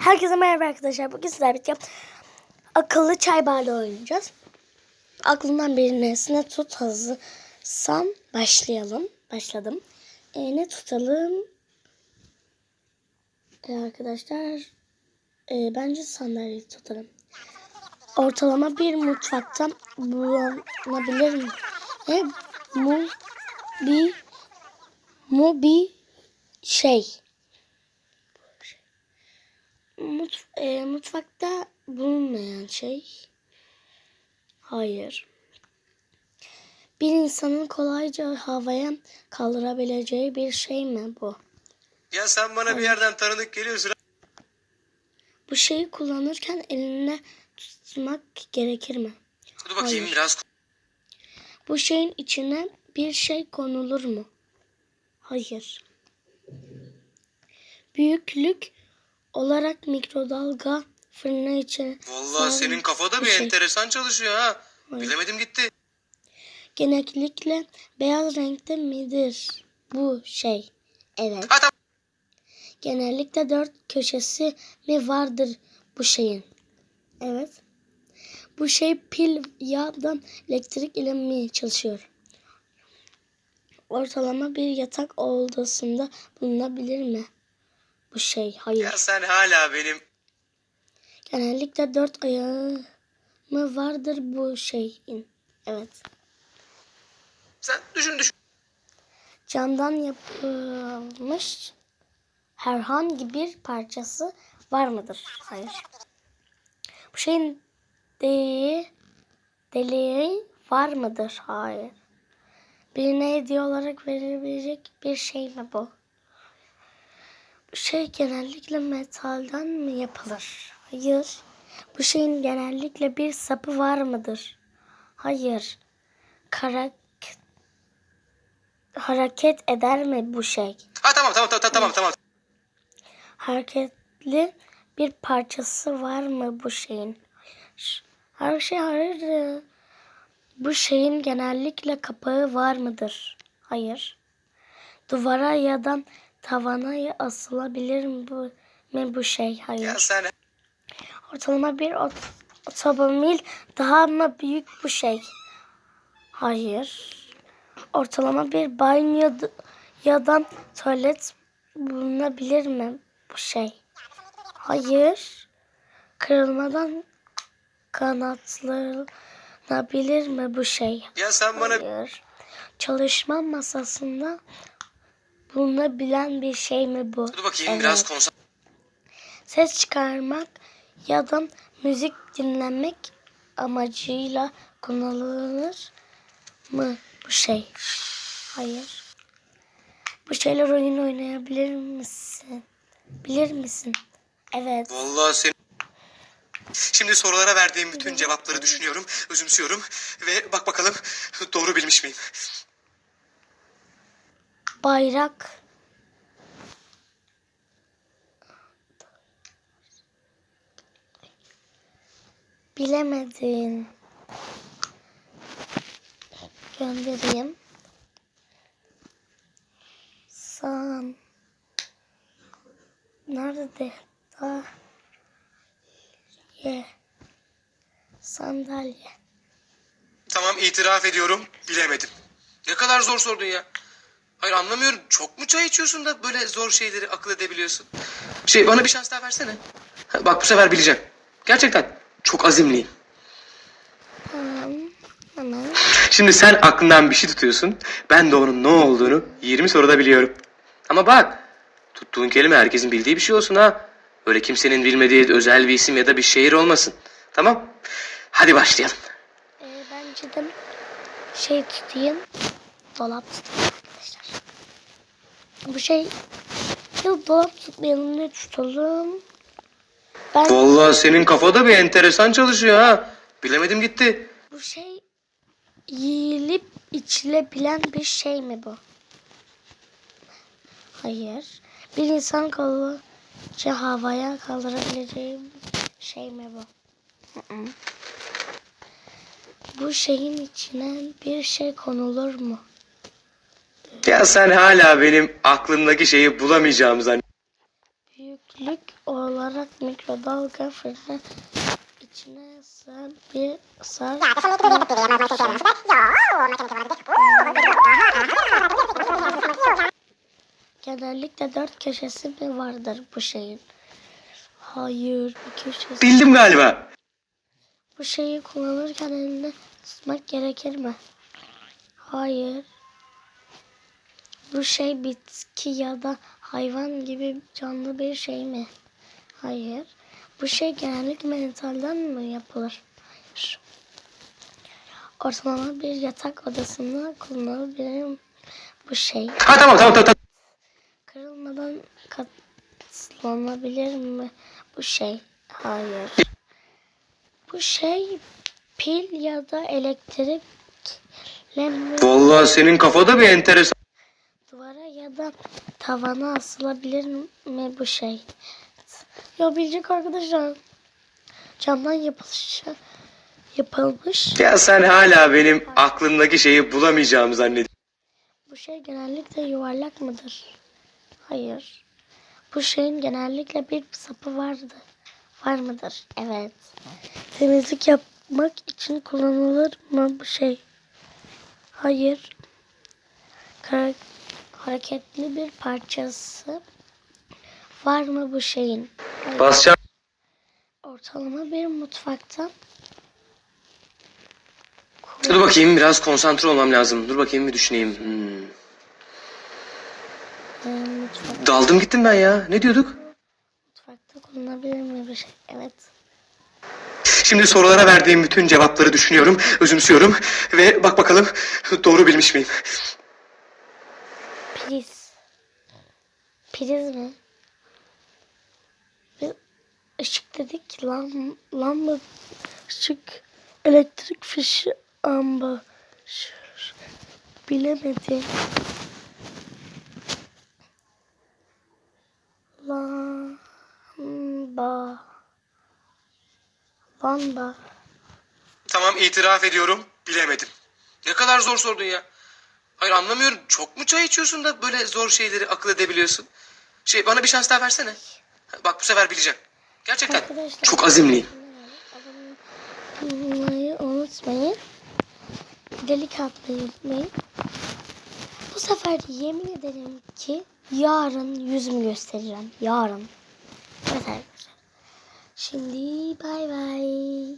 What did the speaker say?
Herkese merhaba arkadaşlar. Bugün sizlerle birlikte akıllı çay bardağı oynayacağız. Aklımdan bir nesne tut hazırsan başlayalım. Başladım. E, ne tutalım? E, arkadaşlar e, bence sandalye tutalım. Ortalama bir mutfakta bulunabilir mi? E, mu bir mu bir şey. Mut, e, mutfakta bulunmayan şey. Hayır. Bir insanın kolayca havaya kaldırabileceği bir şey mi bu? Ya sen bana bir yerden tanıdık geliyorsun. Bu şeyi kullanırken eline tutmak gerekir mi? Dur bakayım Hayır. biraz. Bu şeyin içine bir şey konulur mu? Hayır. Büyüklük olarak mikrodalga fırını için Vallahi senin kafada bir şey. enteresan çalışıyor ha. Hayır. Bilemedim gitti. genellikle beyaz renkte midir bu şey? Evet. Ha tamam. Genellikle dört köşesi mi vardır bu şeyin? Evet. Bu şey pil ya da elektrik ile mi çalışıyor? Ortalama bir yatak odasında bulunabilir mi? Bu şey hayır. Ya sen hala benim. Genellikle dört ayağı mı vardır bu şeyin? Evet. Sen düşün düşün. Camdan yapılmış herhangi bir parçası var mıdır? Hayır. Bu şeyin deliği, deliği var mıdır? Hayır. Birine hediye olarak verilebilecek bir şey mi bu? Şey genellikle metalden mi yapılır? Hayır. Bu şeyin genellikle bir sapı var mıdır? Hayır. Karak hareket eder mi bu şey? Ha tamam tamam tamam tamam tamam. Hareketli bir parçası var mı bu şeyin? Her şey hayır. Bu şeyin genellikle kapağı var mıdır? Hayır. Duvara ya da tavana asılabilir mi bu, mi bu şey? Hayır. Ya sen Ortalama bir ot- otomobil daha mı büyük bu şey? Hayır. Ortalama bir banyo d- ya da tuvalet bulunabilir mi bu şey? Hayır. Kırılmadan kanatlanabilir mi bu şey? ya sen bana Hayır. Çalışma masasında bulunabilen bir şey mi bu? dur bakayım Evet. biraz konsantre. Ses çıkarmak ya da müzik dinlemek amacıyla kullanılır mı bu şey? Hayır. Bu şeyler oyun oynayabilir misin? Bilir misin? Evet. Vallahi senin. Şimdi sorulara verdiğim bütün cevapları düşünüyorum, özümsüyorum ve bak bakalım doğru bilmiş miyim? Bayrak. Bilemedin. Göndereyim. San. Nerede? Da. Ye. Sandalye. Tamam itiraf ediyorum bilemedim. Ne kadar zor sordun ya. Hayır anlamıyorum. Çok mu çay içiyorsun da böyle zor şeyleri akıl edebiliyorsun? Şey bana bir şans daha versene. Ha, Bak bu sefer bileceğim. Gerçekten çok azimliyim. Tamam. Hemen. Şimdi sen aklından bir şey tutuyorsun. Ben de onun ne olduğunu 20 soruda biliyorum. Ama bak tuttuğun kelime herkesin bildiği bir şey olsun ha. Öyle kimsenin bilmediği özel bir isim ya da bir şehir olmasın. Tamam? Hadi başlayalım. Ee, bence de şey tutayım. Dolap tutayım. Bu şey ya dolap tutmayalım ne tutalım? Ben Vallahi senin kafada bir enteresan çalışıyor ha. Bilemedim gitti. bu şey yiyilip içilebilen bir şey mi bu? Hayır. Bir insan kolayca havaya kaldırabileceği bir şey mi bu? Hı hı. Bu şeyin içine bir şey konulur mu? Ya sen hala benim aklımdaki şeyi bulamayacağımı zannediyorsun. Büyük büyüklük olarak mikrodalga fırını içine sığan bir sar genellikle dört köşesi mi vardır bu şeyin? Hayır, bir köşesi. Bildim galiba. Bu şeyi kullanırken elinde tutmak gerekir mi? Hayır. Bu şey bitki ya da hayvan gibi canlı bir şey mi? Hayır. Bu şey genellikle metalden mi yapılır? Hayır. Ortalama bir yatak odasında kullanılabilir bu şey? Ha tamam tamam tamam. Kırılmadan katlanabilir mi bu şey? Hayır. Bu şey pil ya da elektrikle mi Vallahi senin kafada bir enteresan. Tavana asılabilir mi bu şey? Ya bilecek arkadaşlar. Camdan yapılmış, yapılmış. Ya sen hala benim aklımdaki şeyi bulamayacağımı zannediyorsun. Bu şey genellikle yuvarlak mıdır? Hayır. Bu şeyin genellikle bir sapı vardı. Var mıdır? Evet. Temizlik yapmak için kullanılır mı bu şey? Hayır. Kara- hareketli bir parçası var mı bu şeyin? Hayır. Basacağım. Ortalama bir mutfakta Dur bakayım biraz konsantre olmam lazım. Dur bakayım bir düşüneyim. Hmm. Daldım gittim ben ya. Ne diyorduk? mutfakta kullanılabilir mi bir şey? Evet. Şimdi sorulara verdiğim bütün cevapları düşünüyorum, özümsüyorum ve bak bakalım doğru bilmiş miyim? Priz. Priz mi? Biz ışık dedik. Lam, lamba, ışık, elektrik fişi, amba. Bilemedim. Lamba. Lamba. Tamam itiraf ediyorum, bilemedim. Ne kadar zor sordun ya. Hayır anlamıyorum. Çok mu çay içiyorsun da böyle zor şeyleri akıl edebiliyorsun? Şey bana bir şans daha versene. Bak bu sefer bileceğim. Gerçekten. Arkadaşlar. Çok azimliyim. Olmayı unutmayın. Delik atmayı unutmayın. Bu sefer yemin ederim ki yarın yüzümü göstereceğim. Yarın. Evet arkadaşlar. Şimdi bay bay.